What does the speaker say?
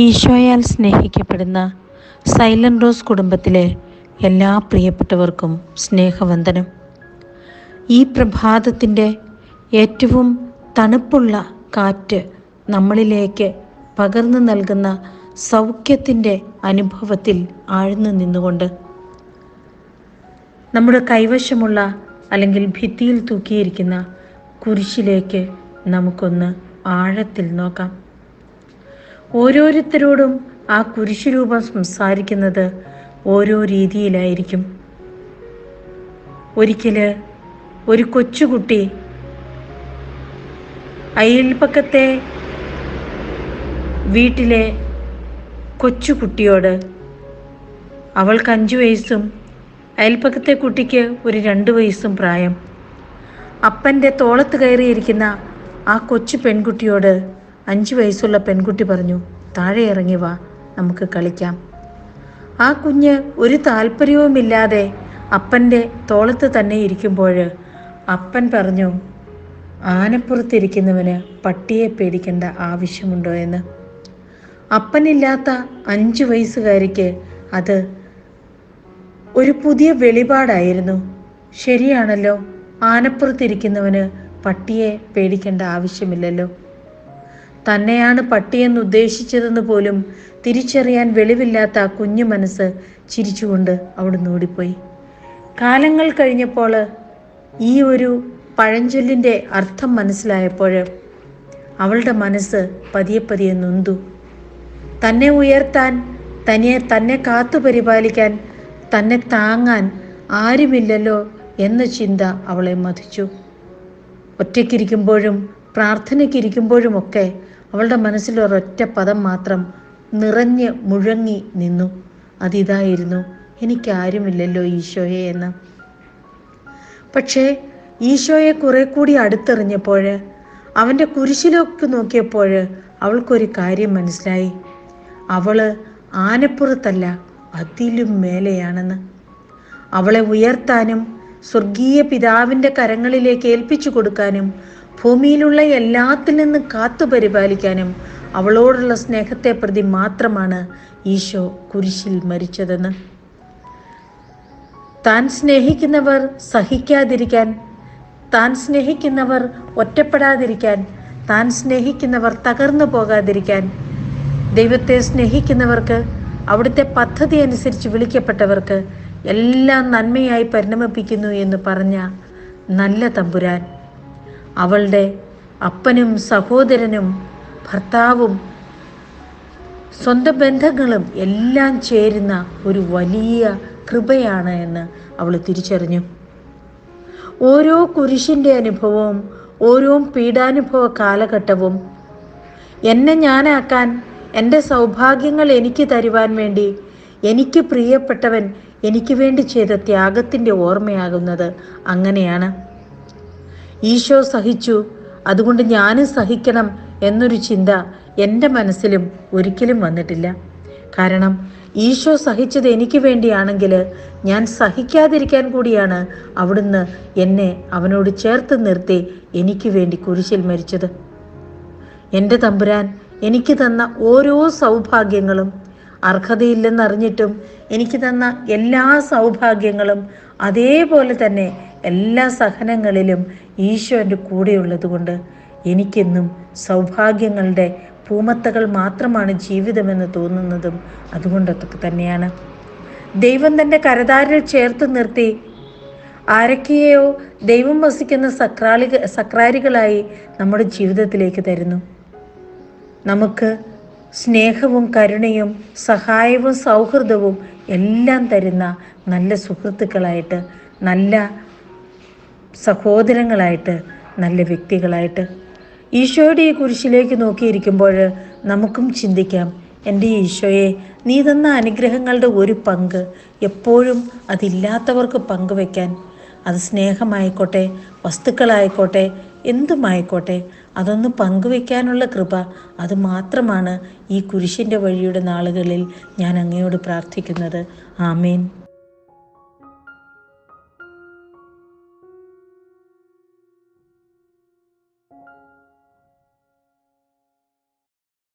ഈശോയാൽ സ്നേഹിക്കപ്പെടുന്ന silent rose കുടുംബത്തിലെ എല്ലാ പ്രിയപ്പെട്ടവർക്കും സ്നേഹവന്ദനം. ഈ പ്രഭാതത്തിന്റെ ഏറ്റവും തണുപ്പുള്ള കാറ്റ് നമ്മളിലേക്ക് പകർന്നു നൽകുന്ന സൗഖ്യത്തിന്റെ അനുഭവത്തിൽ ആഴ്ന്നു നിന്നുകൊണ്ട് നമ്മുടെ കൈവശമുള്ള അല്ലെങ്കിൽ ഭിത്തിയിൽ തൂക്കിയിരിക്കുന്ന കുരിശിലേക്ക് നമുക്കൊന്ന് ആഴത്തിൽ നോക്കാം. ഓരോരുത്തരോടും ആ കുരിശുരൂപം സംസാരിക്കുന്നത് ഓരോ രീതിയിലായിരിക്കും. ഒരിക്കൽ ഒരു കൊച്ചുകുട്ടി അയൽപ്പക്കത്തെ വീട്ടിലെ കൊച്ചുകുട്ടിയോട് അവൾക്ക് അഞ്ചു വയസ്സും അയൽപ്പക്കത്തെ കുട്ടിക്ക് ഒരു രണ്ട് വയസ്സും പ്രായം. അപ്പന്റെ തോളത്ത് കയറിയിരിക്കുന്ന ആ കൊച്ചു പെൺകുട്ടിയോട് അഞ്ച് വയസ്സുള്ള പെൺകുട്ടി പറഞ്ഞു താഴെ ഇറങ്ങി വാ നമുക്ക് കളിക്കാം. ആ കുഞ്ഞ് ഒരു താല്പര്യവുമില്ലാതെ അപ്പന്റെ തോളത്ത് തന്നെ ഇരിക്കുമ്പോൾ അപ്പൻ പറഞ്ഞു ആനപ്പുറത്തിരിക്കുന്നവന് പട്ടിയെ പേടിക്കേണ്ട ആവശ്യമുണ്ടോ എന്ന്? അപ്പനില്ലാത്ത അഞ്ച് വയസ്സുകാരിക്ക് അത് ഒരു പുതിയ വെളിപാടായിരുന്നു. ശരിയാണല്ലോ ആനപ്പുറത്തിരിക്കുന്നവന് പട്ടിയെ പേടിക്കേണ്ട ആവശ്യമില്ലല്ലോ. തന്നെയാണ് പട്ടിയെന്ന് ഉദ്ദേശിച്ചതെന്ന് പോലും തിരിച്ചറിയാൻ വെളിവില്ലാത്ത ആ കുഞ്ഞു മനസ്സ് ചിരിച്ചുകൊണ്ട് അവിടുന്ന് ഓടിപ്പോയി. കാലങ്ങൾ കഴിഞ്ഞപ്പോൾ ഈ ഒരു പഴഞ്ചൊല്ലിന്റെ അർത്ഥം മനസ്സിലായപ്പോൾ അവളുടെ മനസ്സ് പതിയെ പതിയെ നൊന്തു. തന്നെ ഉയർത്താൻ തനിയെ തന്നെ കാത്തു പരിപാലിക്കാൻ തന്നെ താങ്ങാൻ ആരുമില്ലല്ലോ എന്ന ചിന്ത അവളെ മതിച്ചു. ഒറ്റയ്ക്കിരിക്കുമ്പോഴും പ്രാർത്ഥനയ്ക്കിരിക്കുമ്പോഴുമൊക്കെ അവളുടെ മനസ്സിൽ ഒരൊറ്റ പദം മാത്രം നിറഞ്ഞ് മുഴങ്ങി നിന്നു. അതിതായിരുന്നു എനിക്കാരുമില്ലല്ലോ ഈശോയെ എന്ന്. പക്ഷേ ഈശോയെ കുറെ കൂടി അടുത്തെറിഞ്ഞപ്പോൾ അവന്റെ കുരിശിലൊക്കെ നോക്കിയപ്പോൾ അവൾക്കൊരു കാര്യം മനസ്സിലായി. അവൾ ആനപ്പുറത്തല്ല അതിലും മേലെയാണെന്ന്. അവളെ ഉയർത്താനും സ്വർഗീയ പിതാവിന്റെ കരങ്ങളിലേക്ക് ഏൽപ്പിച്ചു കൊടുക്കാനും ഭൂമിയിലുള്ള എല്ലാത്തിൽ നിന്ന് കാത്തു പരിപാലിക്കാനും അവളോടുള്ള സ്നേഹത്തെ പ്രതി മാത്രമാണ് ഈശോ കുരിശിൽ മരിച്ചതെന്ന്. താൻ സ്നേഹിക്കുന്നവർ സഹിക്കാതിരിക്കാൻ താൻ സ്നേഹിക്കുന്നവർ ഒറ്റപ്പെടാതിരിക്കാൻ താൻ സ്നേഹിക്കുന്നവർ തകർന്നു പോകാതിരിക്കാൻ ദൈവത്തെ സ്നേഹിക്കുന്നവർക്ക് അവിടുത്തെ പദ്ധതി അനുസരിച്ച് വിളിക്കപ്പെട്ടവർക്ക് എല്ലാം നന്മയായി പരിണമിപ്പിക്കുന്നു എന്ന് പറഞ്ഞ നല്ല തമ്പുരാൻ. അവളുടെ അപ്പനും സഹോദരനും ഭർത്താവും സ്വന്തം ബന്ധങ്ങളും എല്ലാം ചേരുന്ന ഒരു വലിയ കൃപയാണ് എന്ന് അവൾ തിരിച്ചറിഞ്ഞു. ഓരോ കുരിശിന്റെ അനുഭവവും ഓരോ പീഡാനുഭവ കാലഘട്ടവും എന്നെ ഞാനാക്കാൻ എന്റെ സൗഭാഗ്യങ്ങൾ എനിക്ക് തരുവാൻ വേണ്ടി എനിക്ക് പ്രിയപ്പെട്ടവൻ എനിക്ക് വേണ്ടി ചെയ്ത ത്യാഗത്തിന്റെ ഓർമ്മയാകുന്നത് അങ്ങനെയാണ്. ഈശോ സഹിച്ചു. അതുകൊണ്ട് ഞാനും സഹിക്കണം എന്നൊരു ചിന്ത എന്റെ മനസ്സിലും ഒരിക്കലും വന്നിട്ടില്ല. കാരണം ഈശോ സഹിച്ചത് എനിക്ക് വേണ്ടിയാണെങ്കിൽ ഞാൻ സഹിക്കാതിരിക്കാൻ കൂടിയാണ് അവിടുന്ന് എന്നെ അവനോട് ചേർത്ത് നിർത്തി എനിക്ക് വേണ്ടി കുരിശിൽ മരിച്ചത്. എന്റെ തമ്പുരാൻ എനിക്ക് തന്ന ഓരോ സൗഭാഗ്യങ്ങളും അർഹതയില്ലെന്നറിഞ്ഞിട്ടും എനിക്ക് തന്ന എല്ലാ സൗഭാഗ്യങ്ങളും അതേപോലെ തന്നെ എല്ലാ സഹനങ്ങളിലും ഈശോ എന്റെ കൂടെയുള്ളതുകൊണ്ട് എനിക്കെന്നും സൗഭാഗ്യങ്ങളുടെ പൂമത്തകൾ മാത്രമാണ് ജീവിതമെന്ന് തോന്നുന്നതും അതുകൊണ്ടൊക്കെ തന്നെയാണ്. ദൈവം തന്റെ കരതാരിൽ ചേർത്ത് നിർത്തി ആരൊക്കെയോ ദൈവം വസിക്കുന്ന സക്രാളിക സക്രാരികളായി നമ്മുടെ ജീവിതത്തിലേക്ക് തരുന്നു. നമുക്ക് സ്നേഹവും കരുണയും സഹായവും സൗഹൃദവും എല്ലാം തരുന്ന നല്ല സുഹൃത്തുക്കളായിട്ട് നല്ല സഹോദരങ്ങളായിട്ട് നല്ല വ്യക്തികളായിട്ട്. ഈശോയുടെ ഈ കുരിശിലേക്ക് നോക്കിയിരിക്കുമ്പോൾ നമുക്കും ചിന്തിക്കാം എന്റെ ഈശോയെ നീ തന്ന അനുഗ്രഹങ്ങളുടെ ഒരു പങ്ക് എപ്പോഴും അതില്ലാത്തവർക്ക് പങ്കുവെക്കാൻ അത് സ്നേഹമായിക്കോട്ടെ വസ്തുക്കളായിക്കോട്ടെ എന്തുമായിക്കോട്ടെ അതൊന്ന് പങ്കുവെക്കാനുള്ള കൃപ അത് മാത്രമാണ് ഈ കുരിശിന്റെ വഴിയുടെ നാളുകളിൽ ഞാൻ അങ്ങയോട് പ്രാർത്ഥിക്കുന്നത്. ആമേൻ.